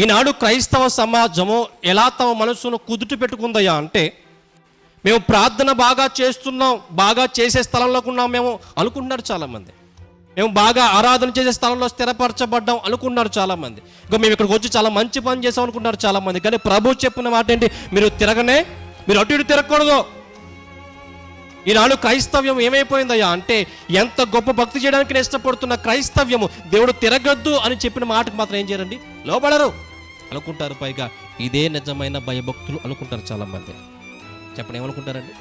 ఈనాడు క్రైస్తవ సమాజము ఎలా తమ మనసును కుదుట పెట్టుకుందయ్యా అంటే మేము ప్రార్థన బాగా చేస్తున్నాం బాగా చేసే స్థలంలోకి ఉన్నాం మేము అనుకుంటున్నారు చాలామంది. మేము బాగా ఆరాధన చేసే స్థలంలో స్థిరపరచబడ్డాం అనుకున్నారు చాలామంది. ఇంకా మేము ఇక్కడికి వచ్చి చాలా మంచి పని చేసాం అనుకున్నారు చాలామంది. కానీ ప్రభు చెప్పిన మాట ఏంటి? మీరు తిరగనే మీరు అటు ఇటు తిరగకూడదు. ఈనాడు క్రైస్తవ్యం ఏమైపోయిందయ్యా అంటే ఎంత గొప్ప భక్తి చేయడానికి నేను ఇష్టపడుతున్న క్రైస్తవ్యము దేవుడు తిరగద్దు అని చెప్పిన మాటకు మాత్రం ఏం చేయరండి? లోపడరు. అనుకుంటారు పైగా ఇదే నిజమైన భయభక్తులు అనుకుంటారు చాలామంది. చెప్పండి ఏమనుకుంటారండి?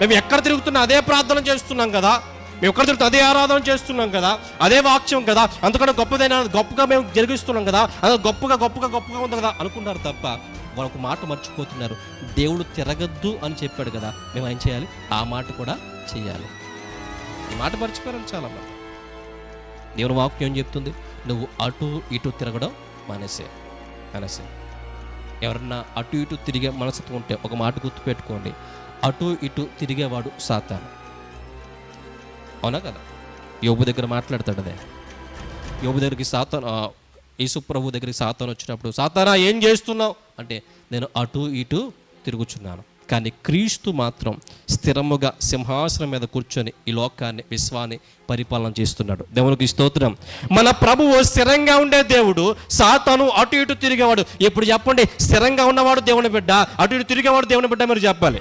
మేము ఎక్కడ తిరుగుతున్నా అదే ప్రార్థన చేస్తున్నాం కదా. మేము ఎక్కడ తిరుగుతున్నా అదే ఆరాధన చేస్తున్నాం కదా. అదే వాక్యం కదా. అందుకని గొప్పదైన గొప్పగా మేము జరిగిస్తున్నాం కదా. అది గొప్పగా గొప్పగా గొప్పగా ఉంది కదా అనుకుంటారు తప్ప వాళ్ళు ఒక మాట మర్చిపోతున్నారు. దేవుడు తిరగద్దు అని చెప్పాడు కదా. మేము ఏం చేయాలి? ఆ మాట కూడా చేయాలి. ఈ మాట మర్చిపోయారు చాలా మంది దేవుని వాక్యం ఏం చెప్తుంది? నువ్వు అటు ఇటు తిరగడం మానేసే మానేసే. ఎవరన్నా అటు ఇటు తిరిగే మనసుతో ఉంటే ఒక మాట గుర్తుపెట్టుకోండి. అటు ఇటు తిరిగేవాడు సాతాను. అవునా కదా? యోబు దగ్గర మాట్లాడతాడు అదే. యోబు దగ్గరికి సాతాను యేసుప్రభు దగ్గరికి సాతాను వచ్చినప్పుడు సాతానా ఏం చేస్తున్నావు? అంటే నేను అటు ఇటు తిరుగుచున్నాను. కానీ క్రీస్తు మాత్రం స్థిరముగా సింహాసనం మీద కూర్చొని ఈ లోకాన్ని విశ్వాన్ని పరిపాలన చేస్తున్నాడు. దేవునికి స్తోత్రం. మన ప్రభువు స్థిరంగా ఉండే దేవుడు సాతాను అటు ఇటు తిరిగేవాడు. ఇప్పుడు చెప్పండి? స్థిరంగా ఉన్నవాడు దేవుని బిడ్డ అటు ఇటు తిరిగేవాడు దేవుని బిడ్డ మీరు చెప్పాలి.